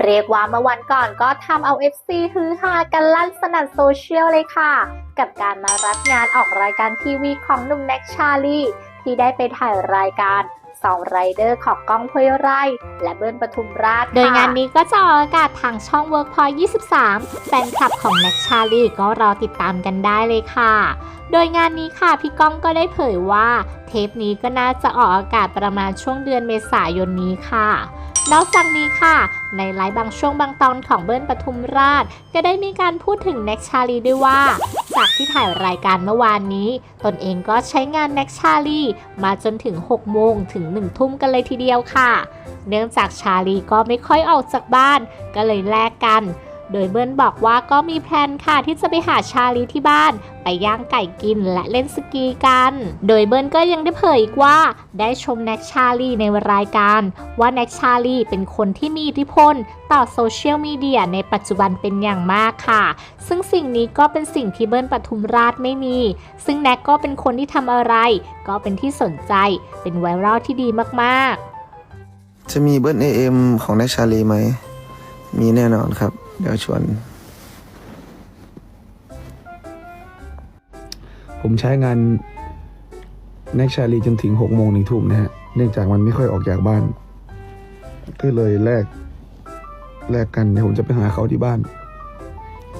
เรียกว่าเมื่อวันก่อนก็ทำเอา FC ฮือฮากันลั่นสนั่นโซเชียลเลยค่ะ กับการมารับงานออกรายการทีวีของหนุ่มแน็กชาลีที่ได้ไปถ่ายรายการสองไรเดอร์ของก้องห้วยไร่ และเบิ้ลปทุมราช โดยงานนี้ก็จะออกอากาศทางช่อง Workpoint 23 แฟนคลับของแน็กชาลีก็รอติดตามกันได้เลยค่ะ โดยงานนี้ค่ะพี่ก้องก็ได้เผยว่า เทปนี้ก็น่าจะออกอากาศประมาณช่วงเดือนเมษายนนี้ค่ะ นอกจากนี้ค่ะ ในไลฟ์บางช่วงบางตอนของเบิ้ลปทุมราช ก็ได้มีการพูดถึงแน็กชาลีด้วยว่า จากที่ถ่ายรายการเมื่อวานนี้ ตนเองก็ใช้งานแน็กชาลีมาจนถึง 6 โมงถึง 1 ทุ่มกันเลยทีเดียวค่ะ เนื่องจากชาลีก็ไม่ค่อยออกจากบ้าน ก็เลยแลกกัน โดยเบิ้ลบอกว่าก็มีแพลนค่ะที่จะไปหาชาลีที่บ้าน ไปย่างไก่กินและเล่นสกีกัน โดยเบิ้ลก็ยังได้เผยอีกว่า ได้ชมแน็กชาลีในรายการ ว่าแน็กชาลีเป็นคนที่มีอิทธิพลต่อโซเชียลมีเดียในปัจจุบันเป็นอย่างมากค่ะ ซึ่งสิ่งนี้ก็เป็นสิ่งที่เบิ้ลปทุมราชไม่มี ซึ่งแน็กก็เป็นคนที่ทำอะไร ก็เป็นที่สนใจ เป็นไวรัลที่ดีมากๆ จะมีเบิร์ดเอ็มของแนายชาลีไหม มีแน่นอนครับ เดี๋ยวชวน ผมใช้งานแน็กชาลีจนถึงหกโมงหนึ่งทุ่มนะฮะ เนื่องจากมันไม่ค่อยออกจากบ้านก็เลยแลกแลกกันเดี๋ยวผมจะไปหาเขาที่บ้าน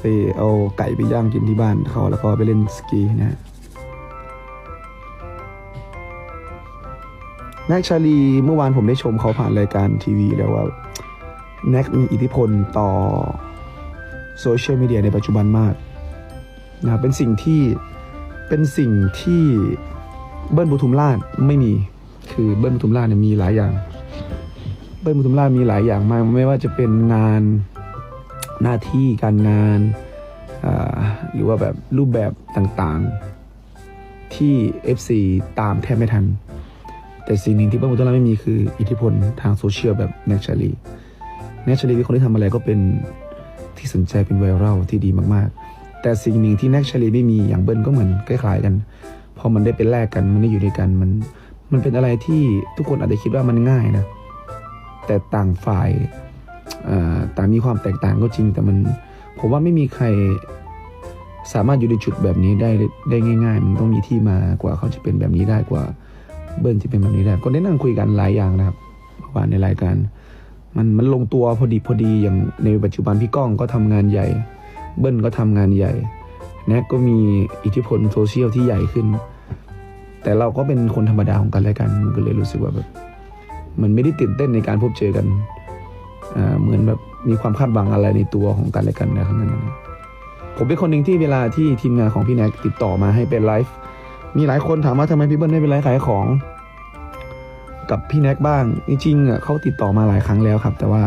ไปเอาไก่ไปย่างกินที่บ้านเขาแล้วก็ไปเล่นสกีนะฮะแน็กชาลีเมื่อวานผมได้ชมเขาผ่านรายการทีวีแล้วว่า แน็กมีอิทธิพลต่อโซเชียลมีเดียในปัจจุบันมากนะเป็นสิ่งที่เป็นสิ่งที่เบิ้ลบุทุมราชไม่มีคือเบิ้ลบุทุมราชเนี่ยมีหลายอย่าง เบิ้ลบุทุมราชมีหลายอย่างมาก ไม่ว่าจะเป็นงานหน้าที่การงานหรือว่าแบบรูปแบบต่างๆที่ FC ตามแทบไม่ทัน แต่สิ่งหนึ่งที่เบิ้ลบุทุมราชไม่มีคืออิทธิพลทางโซเชียลแบบแน็กชาลี แนชลีเป็นคนที่ทำอะไรก็เป็นที่สนใจเป็นไวรัลที่ดีมากๆ แต่สิ่งหนึ่งที่แนชลีไม่มีอย่างเบิ้ลก็เหมือนคล้ายๆกันพอมันได้เป็นแลกกันมันได้อยู่ด้วยกันมัน มันเป็นอะไรที่ทุกคนอาจจะคิดว่ามันง่ายนะ แต่ต่างฝ่ายต่างมีความแตกต่างก็จริง แต่มันผมว่าไม่มีใครสามารถอยู่ในจุดแบบนี้ได้ได้ง่าย ๆ มันต้องมีที่มากว่าเขาจะเป็นแบบนี้ได้กว่าเบิ้ลจะเป็นแบบนี้ได้ ก็ได้นั่งคุยกันหลายอย่างนะครับเมื่อวานในรายการ มันมันลงตัวพอดีพอดีอย่างในปัจจุบันพี่ก้องก็ทำงานใหญ่ เบิ้ลก็ทำงานใหญ่แน็กก็มีอิทธิพลโซเชียลที่ใหญ่ขึ้น แต่เราก็เป็นคนธรรมดาของกันและกันมันก็เลยรู้สึกว่าแบบมันไม่ได้ตื่นเต้นในการพบเจอกันอ่าเหมือนแบบมีความคาดหวังอะไรในตัวของกันและกันในครั้งนั้นผมเป็นคนหนึ่งที่เวลาที่ทีมงานของพี่แน็กติดต่อมาให้เป็นไลฟ์มีหลายคนถามว่าทำไมพี่เบิ้ลไม่เป็นไลฟ์ขายของ กับพี่แน็กบ้าง จริงๆอะเขาติดต่อมาหลายครั้งแล้วครับ แต่ว่า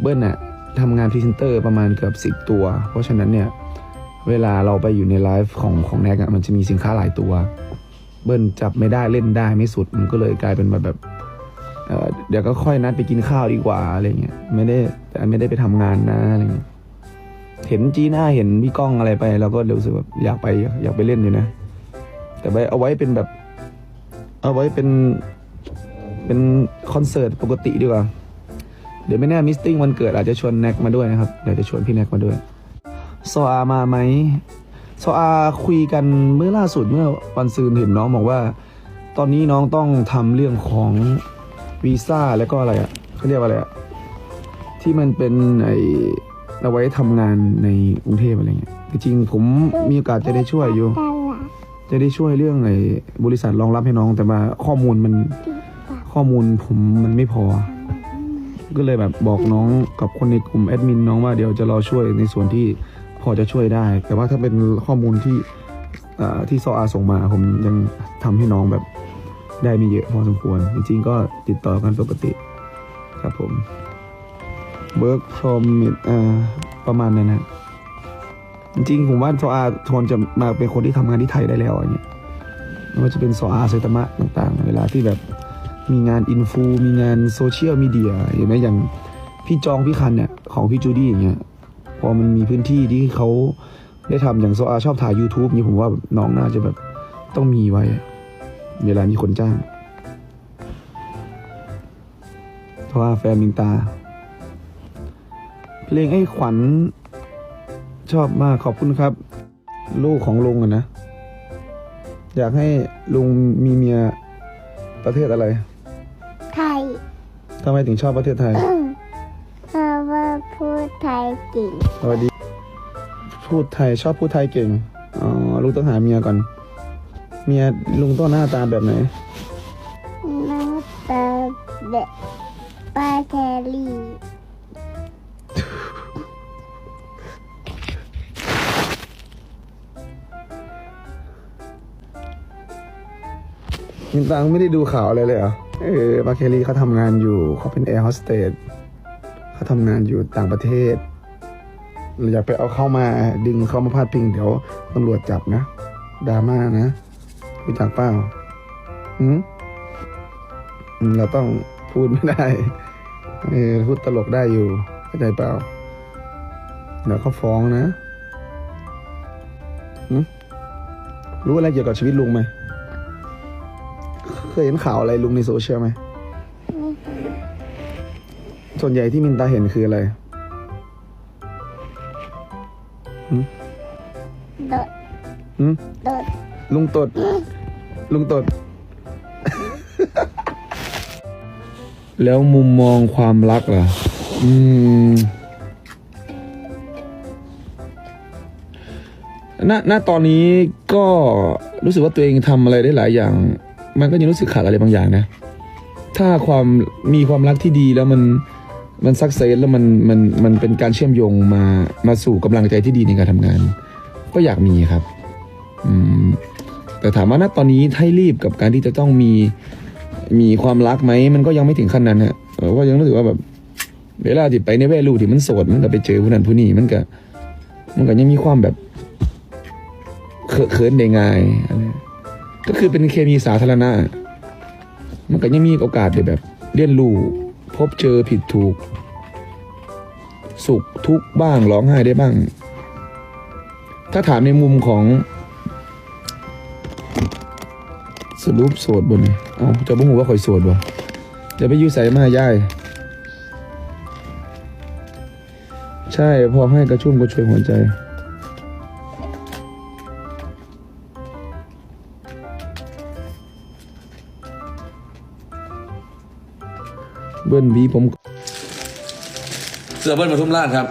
เบิ้ลน่ะทำงานพรีเซนเตอร์ประมาณเกือบสิบตัว เพราะฉะนั้นเนี่ย เวลาเราไปอยู่ในไลฟ์ของของแน็กอะมันจะมีสินค้าหลายตัว เบิ้ลจับไม่ได้เล่นได้ไม่สุดมันก็เลยกลายเป็นแบบแบบเเดี๋ยวก็ค่อยนัดไปกินข้าวดีกว่าอะไรเงี้ยไม่ได้แต่ไม่ได้ไปทำงานนะอะไรเงี้ยเห็นจีน่าเห็นพี่ก้องอะไรไปเราก็รู้สึกแบบอยากไปอยากไปเล่นอยู่นะ แต่ไปเอาไว้เป็นแบบ เอาไว้เป็น เป็นคอนเสิร์ตปกติดีกว่า เดี๋ยวไม่แน่มิสติ้งวันเกิดอาจจะชวนแน็กมาด้วยนะครับเดี๋ยวจะชวนพี่แน็กมาด้วยโซอามาไหมโซอาคุยกันเมื่อล่าสุดเมื่อวันซืนเห็นน้องบอกว่า ตอนนี้น้องต้องทำเรื่องของวีซ่าแล้วก็อะไรอะเขาเรียกว่าอะไรอะที่มันเป็นไอเอาไว้ทำงานในกรุงเทพอะไรเงี้ยจริงผมมีโอกาสจะได้ช่วยอยู่ จะได้ช่วยเรื่องไอ้บริษัทรองรับให้น้องแต่ว่าข้อมูลมัน ข้อมูลผมมันไม่พอ ก็เลยแบบบอกน้องกับคนในกลุ่มแอดมินน้องว่าเดี๋ยวจะรอช่วยในส่วนที่พอจะช่วยได้ แต่ว่าถ้าเป็นข้อมูลที่ที่ซออาส่งมาผมยังทำให้น้องแบบได้ไม่เยอะพอสมควร จริงๆก็ติดต่อกันปกติครับผม work from ประมาณนั้นนะจริงๆผมว่าซออาทนจะมาเป็นคนที่ทำงานที่ไทยได้แล้วอย่างเงี้ยไม่ว่าจะเป็นซออาเซตามะต่างๆ เวลาที่แบบ มีงานอินฟูมีงานโซเชียลมีเดียเห็นไหมอย่างพี่จองพี่คันเนี่ยของพี่จูดี้อย่างเงี้ยพอมันมีพื้นที่ที่เขาได้ทำอย่างโซอาชอบถ่าย YouTube นี่ผมว่าน้องน่าจะแบบต้องมีไว้ เวลามีคนจ้างเพราะว่าแฟนมินตา เพลงไอ้ขวัญชอบมากขอบคุณครับ ลูกของลุงอะนะ อยากให้ลุงมีเมียประเทศอะไร ทำไมถึงชอบประเทศไทย เพราะว่าพูดไทยเก่งสวัสดี พูดไทยชอบพูดไทยเก่ง อ๋อ ลุงต้องหาเมียก่อน เมียลุงต้องหน้าตาแบบไหนหน้าตาแบบป้าแครี่ มินตังไม่ได้ดูข่าวอะไรเลยเหรอ เออปาเคลี่เขาทำงานอยู่เขาเป็นแอร์โฮสเตสเขาทำงานอยู่ต่างประเทศเราอย่าไปเอาเข้ามาดึงเข้ามาพาดพิงเดี๋ยวตำรวจจับนะดราม่านะรู้จักเปล่าอืมเราต้องพูดไม่ได้เออพูดตลกได้อยู่เข้าใจเปล่าเดี๋ยวเขาฟ้องนะรู้อะไรเกี่ยวกับชีวิตลุงไหม เคยเห็นข่าวอะไรลุงในโซเชียลไหม ส่วนใหญ่ที่มินตาเห็นคืออะไรโดดหืมโดดลุงตด ลุงตด แล้วมุมมองความรักล่ะ อืมณณตอนนี้ก็รู้สึกว่าตัวเองทำอะไรได้หลายอย่าง มันก็ยังรู้สึกขาดอะไรบางอย่างนะ ถ้าความมีความรักที่ดีแล้วมันมันสักเซสแล้วมันมันมันเป็นการเชื่อมโยงมามาสู่กำลังใจที่ดีในการทำงาน ก็อยากมีครับอืมแต่ถามว่าณตอนนี้ให้รีบกับการที่จะต้องมีมีความรักไหมมันก็ยังไม่ถึงขั้นนั้นเนี่ยก็ยังรู้สึกว่าแบบเวลาที่ไปในแวลูที่มันโสดมันก็ไปเจอผู้นั้นผู้นี้มันก็มันก็ยังมีความแบบเขิเขินได้ง่ายอะไร ก็คือเป็นเคมีสาธารณะ มันก็ยังมีโอกาสได้แบบ เรียนรู้ พบเจอผิดถูก สุขทุกข์บ้างร้องไห้ได้บ้าง ถ้าถามในมุมของสรุปโสดบนเอาจะบ่หูว่าข่อยโสดบ่จะไปยู่ใส่มาย่ายใช่ พอให้กระชุ่มกระชวยหัวใจ เบิ้ลบีผมเสื้อเบิ้ลปทุมราชครับ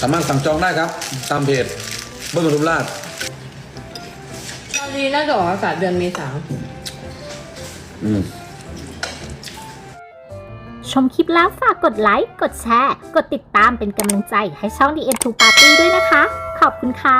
สามารถสั่งจองได้ครับ ตามเพจเบิ้ลปทุมราชตอนนี้น่าจะออกอากาศเดือนเมษาอืมชมคลิปแล้วฝากกดไลค์ กดแชร์ กดติดตามเป็นกำลังใจให้ช่อง The End to Party ด้วยนะคะ ขอบคุณค่ะ